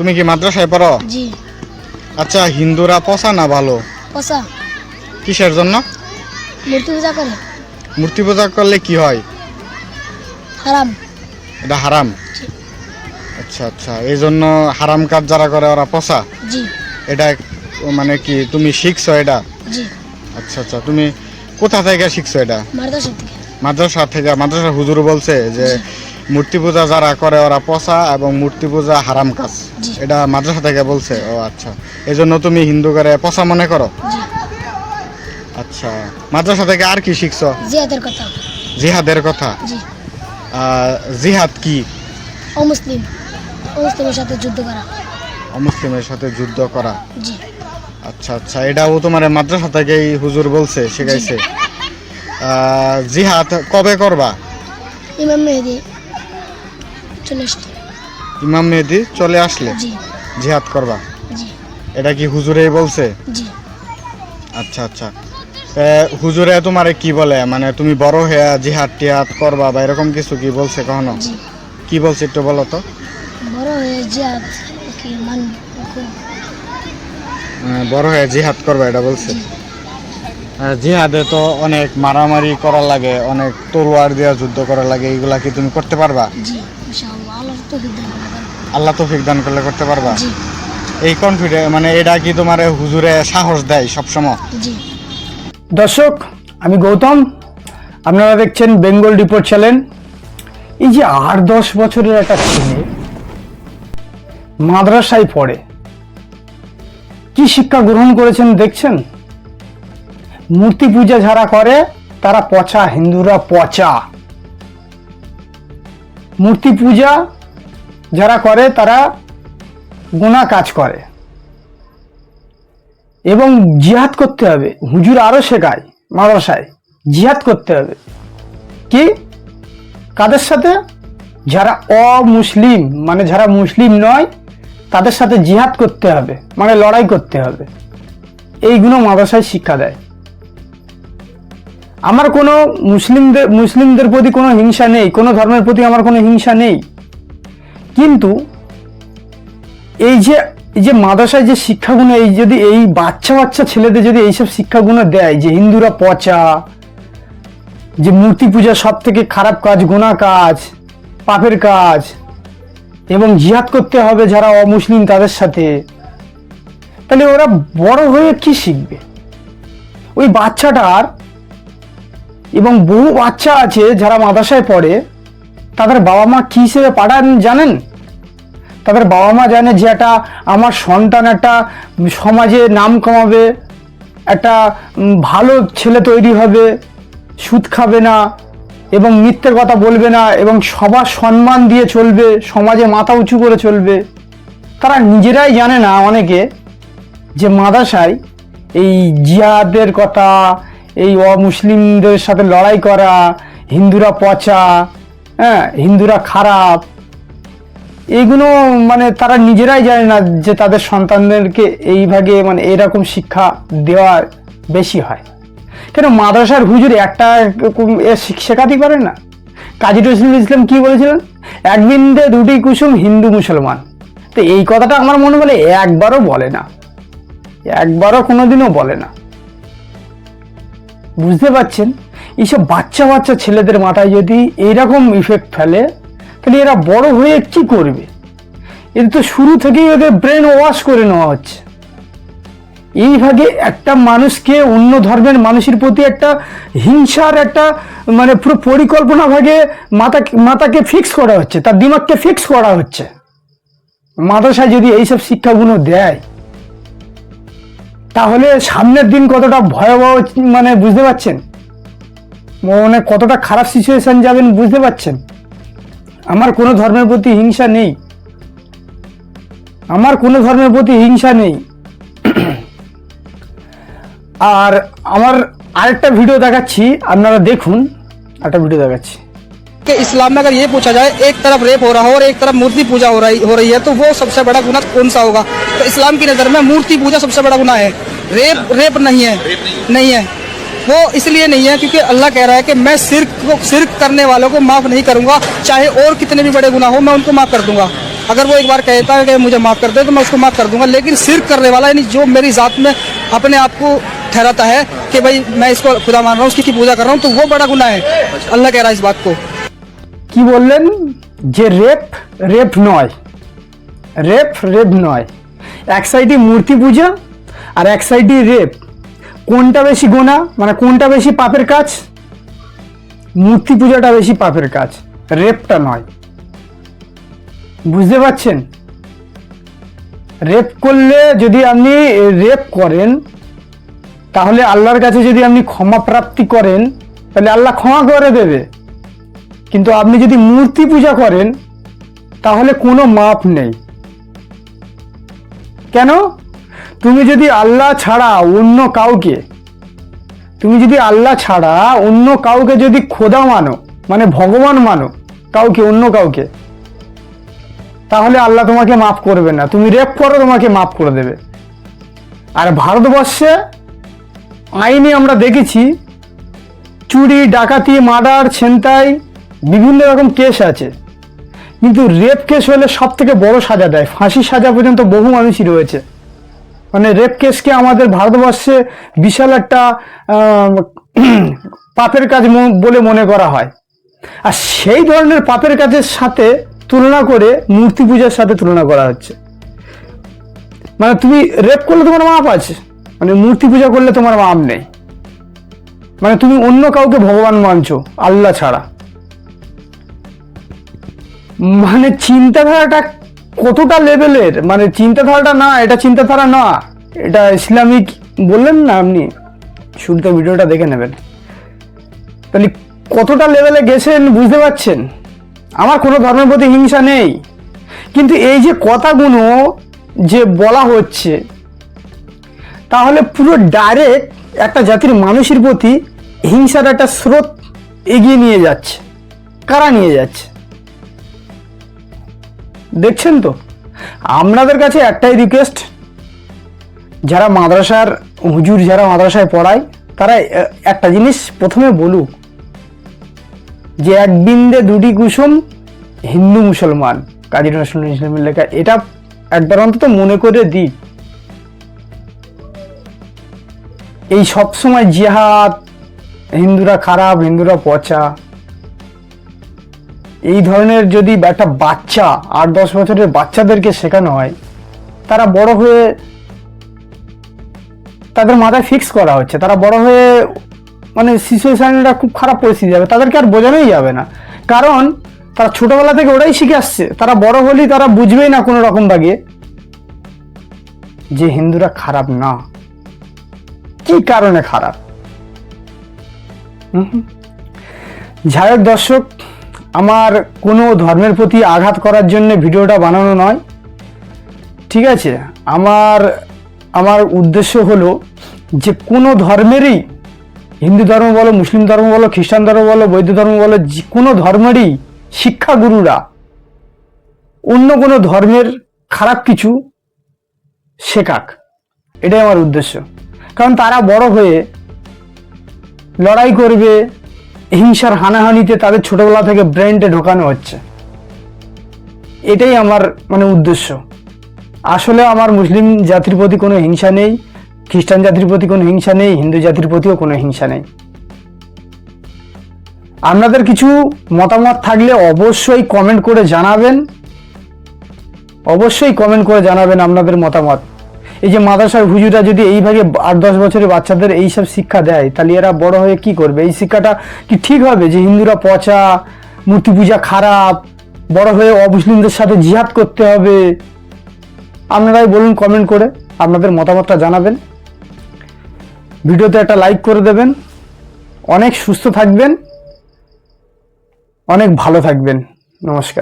তুমি কি মাদ্রাসায় পড়ো? জি। আচ্ছা হিন্দুরা পচা না ভালো? পচা। কিসের জন্য? মূর্তি পূজা করে। মূর্তি পূজা করলে কি হয়? হারাম। এটা হারাম? আচ্ছা আচ্ছা। এই জন্য হারাম কাজ যারা করে ওরা পচা? জি। এটা মানে কি তুমি শিখছো এটা? জি। আচ্ছা আচ্ছা। তুমি কোথা থেকে শিখছো এটা? মাদ্রাসা থেকে। মাদ্রাসা থেকে মাদ্রাসা হুজুর বলছে যে মূর্তি পূজা যারা করে ওরা পচা এবং মূর্তি পূজা হারাম কাজ। এটা মাদ্রাসা থেকে বলছে। ও আচ্ছা। এই জন্য তুমি হিন্দু করে পচা মনে করো? আচ্ছা। মাদ্রাসা থেকে আর কি শিখছো? জিয়াদের কথা। জিহাদের কথা? জিহাদ কি? অমুসলিম অমুসলিমের সাথে যুদ্ধ করা। অমুসলিমের সাথে যুদ্ধ করা? জি। আচ্ছা আচ্ছা। এটাও তোমার মাদ্রাসা থেকেই হুজুর বলছে শেখাইছে। জিহাদ কবে করবা? ইমাম মেহেদি। চলে আসছে। ইমাম মেহেদি চলে আসলে? জি। জিহাদ করবা? জি। এটা কি হুজুরেই বলছে? জি। আচ্ছা আচ্ছা। হুজুরে তোমারে কি বলে? মানে তুমি বড় হয়ে জিহাদ টিহাদ করবা বা এরকম কিছু কি বলছে কখনো? কি বলছে একটু বলো তো। বড় হয়ে কি মান বড় হয়ে জিহাদ করবা এটা বলছে? জিহাদে তো অনেক মারামারি করা লাগে অনেক তলোয়ার দিয়ে যুদ্ধ করা লাগে এইগুলা কি তুমি করতে পারবা? জি। আল্লাহ তৌফিক দান করলে করতে পারবা? জি। এই কনফিডেন্স মানে এটা কি তোমার হুজুরে সাহস দেয় সবসময়? জি। দর্শক আমি গৌতম। আপনারা দেখছেন বেঙ্গল রিপোর্ট চ্যানেল। এই যে আট দশ বছরের একটা ছেলে মাদ্রাসায় পড়ে কি শিক্ষা গ্রহণ করেছেন দেখছেন? মূর্তি পূজা যারা করে তারা পচা হিন্দুরা পচা। মূর্তি পূজা যারা করে, তারা গুণা কাজ করে। এবং জিহাদ করতে হবে। হুজুর আরও শেখায় মাদ্রাসায়, জিহাদ করতে হবে। কি? কাদের সাথে? যারা অমুসলিম মানে যারা মুসলিম নয়, তাদের সাথে জিহাদ করতে হবে মানে লড়াই করতে হবে। এইগুলো মাদ্রাসায় শিক্ষা দেয়। আমার কোনো মুসলিমদের মুসলিমদের প্রতি কোনো হিংসা নেই, কোনো ধর্মের প্রতি আমার কোনো হিংসা নেই। কিন্তু এই যে এই যে মাদ্রাসায় যে শিক্ষাগুলো এই যদি এই বাচ্চা বাচ্চা ছেলেদের যদি এইসব শিক্ষাগুলো দেয়, যে হিন্দুরা পচা, যে মূর্তি পূজা সব থেকে খারাপ কাজ গোনা কাজ, পাপের কাজ, এবং জিহাদ করতে হবে যারা অমুসলিম তাদের সাথে, তাহলে ওরা বড় হয়ে কি শিখবে? ওই বাচ্চাটার এবং বহু বাচ্চা আছে যারা মাদ্রাসায় পড়ে, তাদের বাবা মা কি হিসেবে পাঠান জানেন? তাদের বাবা মা জানে যে একটা আমার সন্তান একটা সমাজে নাম কমাবে, একটা ভালো ছেলে তৈরি হবে, সুদ খাবে না এবং মিথ্যে কথা বলবে না এবং সবার সম্মান দিয়ে চলবে, সমাজে মাথা উঁচু করে চলবে। তারা নিজেরাই জানে না অনেকে যে মাদাসায় এই জিহাদের কথা, এই অমুসলিমদের সাথে লড়াই করা, হিন্দুরা পচা হ্যাঁ হিন্দুরা খারাপ এইগুলো মানে তারা নিজেরাই জানে না যে তাদের সন্তানদেরকে এইভাবে মানে এরকম শিক্ষা দেওয়া বেশি হয়। কেন মাদ্রাসার হুজুর একটা এরকম- এ শিখ- শেখাতে পারে না। কাজী নজরুল ইসলাম কি বলেছিলেন? এক বিন্দে দুটি কুসুম হিন্দু মুসলমান। তো এই কথাটা আমার মনে বলে একবারও বলে না। একবারও কোনোদিনও বলে না। বুঝতে পারছেন? এইসব বাচ্চা বাচ্চা ছেলেদের মাথায় যদি এইরকম ইফেক্ট ফেলে তাহলে এরা বড় হয়ে কি করবে? এদের তো শুরু থেকেই ওদের ব্রেন ওয়াশ করে নেওয়া হচ্ছে। এইভাবে একটা মানুষকে অন্য ধর্মের মানুষের প্রতি একটা হিংসার একটা মানে পুরো পরিকল্পনা ভাগে মাথাকে ফিক্স করা হচ্ছে, তার দিমাগকে ফিক্স করা হচ্ছে। মাদ্রাসায় যদি এইসব শিক্ষাগুলো দেয়, তাহলে সামনের দিন কতটা ভয়াবহ মানে বুঝতে পারছেন? মানে কতটা খারাপ সিচুয়েশন যাবেন বুঝতে পারছেন? আমার কোনো ধর্মের প্রতি হিংসা নেই আমার কোনো ধর্মের প্রতি হিংসা নেই আর আমার আরেকটা ভিডিও দেখাচ্ছি আপনারা দেখুন একটা ভিডিও দেখাচ্ছি कि इस्लाम में अगर ये पूछा जाए एक तरफ रेप हो रहा हो और एक तरफ मूर्ति पूजा हो रही हो रही है तो वो सबसे बड़ा गुनाह कौन सा होगा तो इस्लाम की नज़र में मूर्ति पूजा सबसे बड़ा गुनाह है रेप रेप नहीं है नहीं है वो इसलिए नहीं है क्योंकि अल्लाह कह रहा है कि मैं सिर्क को सिर्क करने वालों को माफ़ नहीं करूंगा चाहे और कितने भी बड़े गुनाह हो मैं उनको माफ़ कर दूंगा अगर वो एक बार कहता है कि मुझे माफ़ कर दे तो मैं उसको माफ़ कर दूंगा लेकिन सिर्फ करने वाला यानी जो मेरी ज़ात में अपने आप को ठहराता है कि भाई मैं इसको खुदा मान रहा हूँ उसकी पूजा कर रहा हूँ तो वो बड़ा गुनाह है अल्लाह कह रहा है इस बात को কি বললেন যে রেপ রেপ নয় রেপ রেপ নয় এক সাইডে মূর্তি পূজা আর এক সাইডে রেপ কোনটা বেশি গোনা? মানে কোনটা বেশি পাপের কাজ? মূর্তি পূজাটা বেশি পাপের কাজ, রেপটা নয়। বুঝতে পারছেন? রেপ করলে যদি আপনি রেপ করেন, তাহলে আল্লাহর কাছে যদি আপনি ক্ষমা প্রাপ্তি করেন, তাহলে আল্লাহ ক্ষমা করে দেবে। কিন্তু আপনি যদি মূর্তি পূজা করেন, তাহলে কোনো মাপ নেই। কেন? তুমি যদি আল্লাহ ছাড়া অন্য কাউকে, তুমি যদি আল্লাহ ছাড়া অন্য কাউকে যদি খোদা মানো মানে ভগবান মানো, কাউকে, অন্য কাউকে, তাহলে আল্লাহ তোমাকে মাফ করবে না। তুমি রেপ করো, তোমাকে মাফ করে দেবে। আর ভারতবর্ষে আইনে আমরা দেখেছি, চুরি, ডাকাতি, মার্ডার, ছিনতাই, বিভিন্ন রকম কেস আছে। কিন্তু রেপ কেস হলে সব থেকে বড় সাজা দেয়। ফাঁসি সাজা পর্যন্ত বহু মানুষই রয়েছে। মানে রেপ কেসকে আমাদের ভারতবর্ষে বিশাল একটা পাপের কাজ বলে মনে করা হয়। আর সেই ধরনের পাপের কাজের সাথে তুলনা করে মূর্তি পূজার সাথে তুলনা করা হচ্ছে। মানে তুমি রেপ করলে তোমার মাপ আছে মানে মূর্তি পূজা করলে তোমার মাপ নেই। মানে তুমি অন্য কাউকে ভগবান মানছো, আল্লাহ ছাড়া। মানে চিন্তাধারাটা কতটা লেভেলের মানে চিন্তাধারাটা না, এটা চিন্তাধারা না। এটা ইসলামিক, বললেন না আপনি? শুরুতে ভিডিওটা দেখে নেবেন। তাহলে কতটা লেভেলে গেছেন বুঝতে পারছেন? আমার কোনো ধর্মের প্রতি হিংসা নেই। কিন্তু এই যে কথাগুলো যে বলা হচ্ছে, তাহলে পুরো ডাইরেক্ট একটা জাতির মানুষের প্রতি হিংসার একটা স্রোত এগিয়ে নিয়ে যাচ্ছে। কারা নিয়ে যাচ্ছে? দেখছেন তো? আপনাদের কাছে একটাই রিকোয়েস্ট যারা মাদ্রাসার হুজুর, যারা মাদ্রাসায় পড়ায়, তারা একটা জিনিস প্রথমে বলুক, যে এক বিন্দে দুটি কুসুম হিন্দু মুসলমান, কাজী নজরুল ইসলামের লেখা, এটা একবার অন্তত মনে করে দিক এই সবসময় জিহাদ, হিন্দুরা খারাপ, হিন্দুরা পচা এই ধরনের যদি একটা বাচ্চা আট দশ বছরের বাচ্চাদেরকে শেখানো হয়, তারা বড় হয়ে তাদের মাথায় ফিক্স করা হচ্ছে। তারা বড় হয়ে মানে সিচুয়েশনটা খুব খারাপ পরিস্থিতি যাবে, তাদেরকে আর বোঝানোই যাবে না। কারণ তারা ছোটবেলা থেকে ওরাই শিখে আসছে। তারা বড় হলেই তারা বুঝবেই না কোনো রকম ভাগে যে হিন্দুরা খারাপ না। কি কারণে খারাপ। যাই হোক দর্শক আমার কোনো ধর্মের প্রতি আঘাত করার জন্য ভিডিওটা বানানো নয়। ঠিক আছে? আমার আমার উদ্দেশ্য হলো যে কোনো ধর্মেরই হিন্দু ধর্ম বলো, মুসলিম ধর্ম বলো, খ্রিস্টান ধর্ম বলো, বৌদ্ধ ধর্ম বলো, যে কোনো ধর্মেরই শিক্ষাগুরুরা অন্য কোনো ধর্মের খারাপ কিছু শেখাক। এটাই আমার উদ্দেশ্য। কারণ তারা বড় হয়ে লড়াই করবে হিংসার হানাহানিতে তাদের ছোটবেলা থেকে ব্রেনটে ঢোকানো হচ্ছে। এটাই আমার মানে উদ্দেশ্য। আসলে আমার মুসলিম জাতির প্রতি কোনো হিংসা নেই, খ্রিস্টান জাতির প্রতি কোনো হিংসা নেই, হিন্দু জাতির প্রতিও কোনো হিংসা নেই। আপনাদের কিছু মতামত থাকলে অবশ্যই কমেন্ট করে জানাবেন। অবশ্যই কমেন্ট করে জানাবেন আপনাদের মতামত। এই যে মাদ্রাসার হুজুরা যদি এইভাবে আট দশ বছরের বাচ্চাদের এইসব শিক্ষা দেয়, তাহলে এরা বড় হয়ে কি করবে? এই শিক্ষাটা কি ঠিক হবে যে হিন্দুরা পচা, মূর্তি পূজা খারাপ, বড় হয়ে অমুসলিমদের সাথে জিহাদ করতে হবে? আপনারাই বলুন কমেন্ট করে, আপনাদের মতামতটা জানাবেন। ভিডিওতে একটা লাইক করে দেবেন। অনেক সুস্থ থাকবেন। অনেক ভালো থাকবেন। নমস্কার।